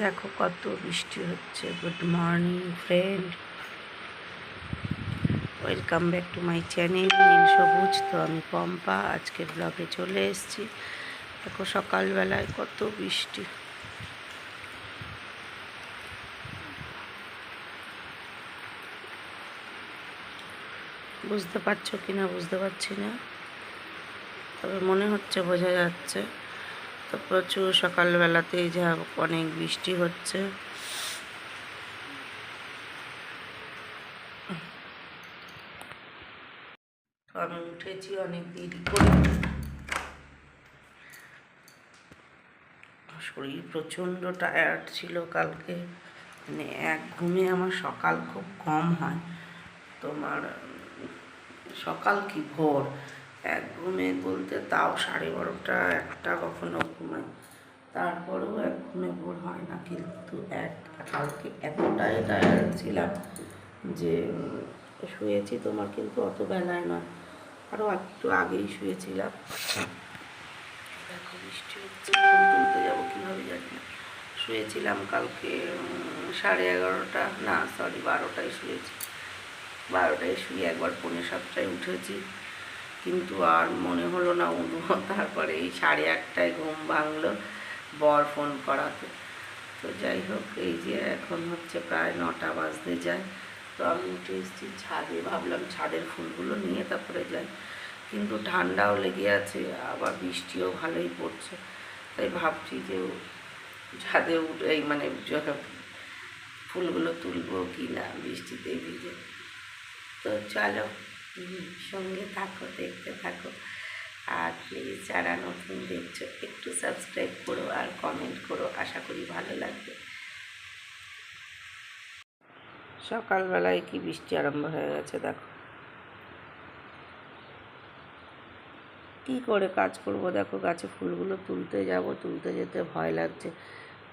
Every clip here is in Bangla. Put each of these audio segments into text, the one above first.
দেখো কত বৃষ্টি হচ্ছে। Good morning friend welcome back to my channel নীল সবুজ। তো আমি পম্পা আজকের ব্লগে চলে এসেছি। দেখো সকালবেলায় কত বৃষ্টি। বুঝতে পারছ কি না বুঝতে পারছি না। তবে মনে হচ্ছে বোঝা যাচ্ছে। তো প্রচুর সকালবেলাতেই যা অনেক বৃষ্টি হচ্ছে। আমি উঠেছি অনেক দেরি করে। শরীর প্রচণ্ড টায়ার্ড ছিল কালকে। মানে এক ঘুমে আমার সকাল খুব কম হয়। তোমার সকাল কি ভোর? এক ঘুমে বলতে তাও সাড়ে বারোটা একটা কখনো ঘুমায় তারপরেও এক ঘুমে ভোর হয় না কিন্তু এক কালকে এতটাই টায়ার্ড ছিলাম যে শুয়েছি তোমার কিন্তু অত বেলায় নয়। আরও একটু আগেই শুয়েছিলাম। দেখো বৃষ্টি হচ্ছে তুলতে যাব কীভাবে জানি না। শুয়েছিলাম কালকে সাড়ে এগারোটা না সরি বারোটায় শুয়েছি। বারোটায় শুয়ে একবার পৌনে সাতটায় উঠেছি। কিন্তু আর মনে হলো না উঠবো। তারপরে এই সাড়ে আটটায় ঘুম ভাঙলো, বর ফোন করাতে। তো যাই হোক, এই যে এখন হচ্ছে প্রায় নটা বাজতে যায়। তো আমি উঠে এসেছি ছাদে, ভাবলাম ছাদের ফুলগুলো নিয়ে তারপরে যাই। কিন্তু ঠান্ডাও লেগে আছে, আবার বৃষ্টিও ভালোই পড়ছে। তাই ভাবছি যে ছাদে উঠে, এই মানে ফুলগুলো তুলবো কি না বৃষ্টিতে ভিজে। তো চলো। সঙ্গে থাকো, দেখতে থাকো। আর প্লিজ যারা নতুন দেখছ, একটু সাবস্ক্রাইব করো আর কমেন্ট করো, আশা করি ভালো লাগবে। সকালবেলায় কি বৃষ্টি আরম্ভ হয়ে গেছে, দেখো। কি করে কাজ করব, দেখো, গাছে ফুলগুলো তুলতে যাব, তুলতে যেতে ভয় লাগছে।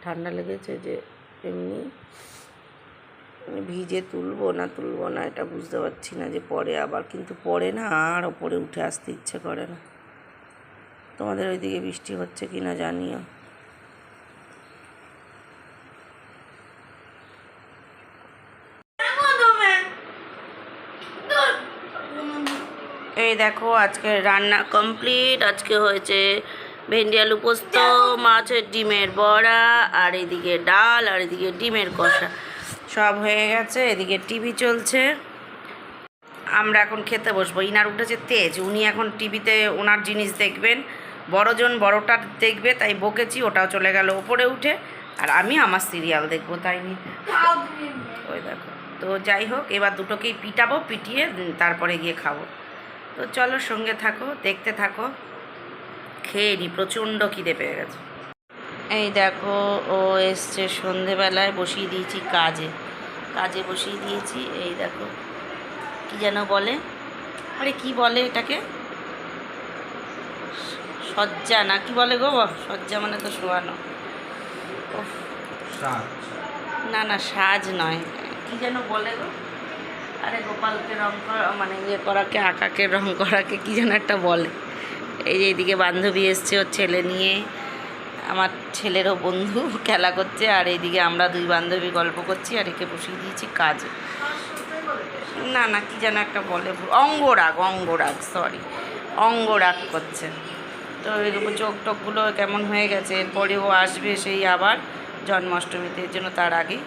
ঠান্ডা লেগেছে যে, এমনি মানে ভিজে তুলবো না তুলবো না, এটা বুঝতে পারছি না যে পরে আবার, কিন্তু পরে না আর ওপরে উঠে আসতে ইচ্ছে করে না। তোমাদের ওইদিকে বৃষ্টি হচ্ছে কি না জানিও। এই দেখো, আজকে রান্না কমপ্লিট। আজকে হয়েছে ভেন্ডি আলু পোস্ত, মাছের ডিমের বড়া, আর এদিকে ডাল, আর এদিকে ডিমের কষা। সব হয়ে গেছে, এদিকে টিভি চলছে। আমরা এখন খেতে বসবো। ইনার উঠেছে তেজ, উনি এখন টিভিতে ওনার জিনিস দেখবেন। বড়জন বড়টা দেখবে, তাই বকেছি, ওটাও চলে গেল ওপরে উঠে। আর আমি আমার সিরিয়াল দেখব, তাই নিয়ে। ওই দেখো। তো যাই হোক, এবার দুটোকেই পিটাবো, পিটিয়ে তারপরে গিয়ে খাব। তো চলো সঙ্গে থাকো, দেখতে থাকো। খেয়ে নি, প্রচণ্ড খিদে পেয়ে গেছে। এই দেখো, ও এসছে সন্ধেবেলায়, বসিয়ে দিয়েছি কাজে। কাজে বসিয়ে দিয়েছি এই দেখো। কি যেন বলে? আরে কি বলে এটাকে? সজ্জা না কি বলে গো? সজ্জা মানে তো শোয়ানো। না না সাজ নয়। কি যেন বলে গো? আরে গোপালকে রং করা মানে ইয়ে করাকে আঁকাকে রং করাকে কি যেন একটা বলে। এই যে এদিকে বান্ধবী এসছে ওর ছেলে নিয়ে। আমার ছেলেরও বন্ধু খেলা করছে, আর এইদিকে আমরা দুই বান্ধবী গল্প করছি, আর একে বসিয়ে দিয়েছি কাজে। না না, কি যেন একটা বলে অঙ্গরাগ অঙ্গরাগ সরি অঙ্গরাগ করছে। তো এরকম চোখ টোকগুলো কেমন হয়ে গেছে এরপরে ও আসবে সেই আবার জন্মাষ্টমীতে জন্য তার আগে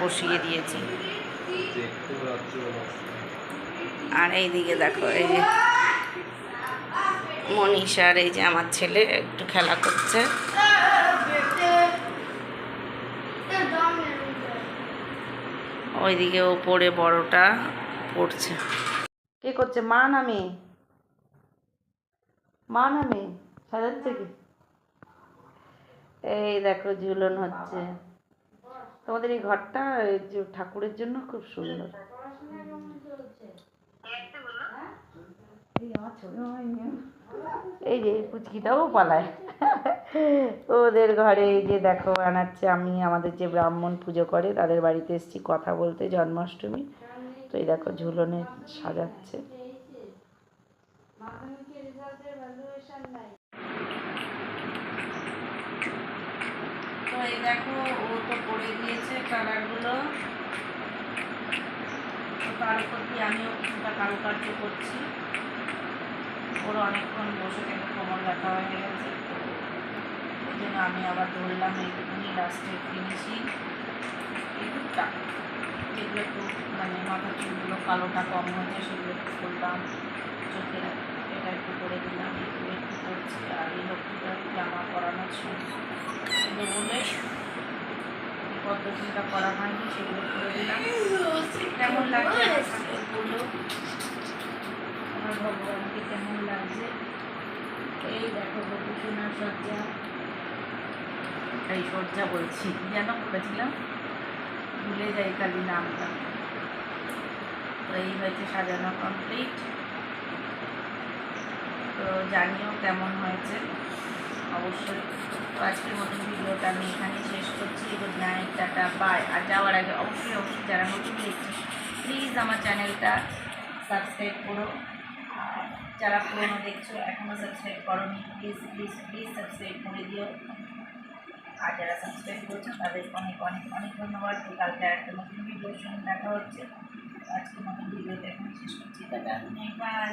বসিয়ে দিয়েছি। আর এইদিকে দেখো, এই যে মনীষার, এই যে আমার ছেলে একটু খেলা করছে। ওইদিকে ওপরে বড়টা পড়ছে। কে করছে? মা নামে মা নামে সাজাচ্ছে কি? এই দেখো ঝুলন হচ্ছে। তোমাদের এই ঘরটা ঠাকুরের জন্য খুব সুন্দর। এই যে পুচকিটাও পালায়। ওদের ঘরে যে দেখো বানাচ্ছে, আমি আমাদের যে ব্রাহ্মণ পুজো করে, তাদের বাড়িতে এসেছি কথা বলতে, জন্মাষ্টমী। তো এই দেখো ঝুলনে সাজাচ্ছে। তো এই দেখো, ও তো পড়ে গিয়েছে কালারগুলো। তার উপর দিয়ে আমিও কারুকার্য করছি। ওর অনেকক্ষণ বসে থেকে কোমর ব্যথা হয়ে গেছে। আমি আবার ধরলাম এইটুকুনি লাস্টে ফিনিশিং এই টুকটাক যেগুলো একটু মানে মাথার চুলগুলো কালোটা কম হয়েছে সেগুলো একটু করলাম চোখে এটা একটু করে দিলাম একটু একটু করছি। আর এই লক্ষ্মীটার জামা সময় এগুলো বলে পদ্ধতিটা করা হয়নি, সেগুলো করে দিলাম। কেমন লাগছে আমার ভগবানকে কেমন লাগছে? এই দেখো গোপুসোনার সজ্জা এই সজ্জা বলছি। যেন বলেছিলাম? ভুলে যাই খালি নামটা। তো এই হয়েছে সাজানো কমপ্লিট তো জানিও কেমন হয়েছে। অবশ্যই। তো আজকের মতন ভিডিওটা আমি এখানেই শেষ করছি। Good night, tata, bye. আর যাওয়ার আগে অবশ্যই অবশ্যই যারা নতুন দেখছে প্লিজ আমার চ্যানেলটা সাবস্ক্রাইব করো। যারা পুরোনো দেখছ এখনও সাবস্ক্রাইব করো প্লিজ প্লিজ প্লিজ সাবস্ক্রাইব করে দিও। আর যারা সাবস্ক্রাইব করছেন তাদের অনেক অনেক অনেক ধন্যবাদ। কালকে একটা নতুন ভিডিওর সঙ্গে দেখা হচ্ছে। আজকের মতন ভিডিওটা এখন শেষ করছি দাদা বাই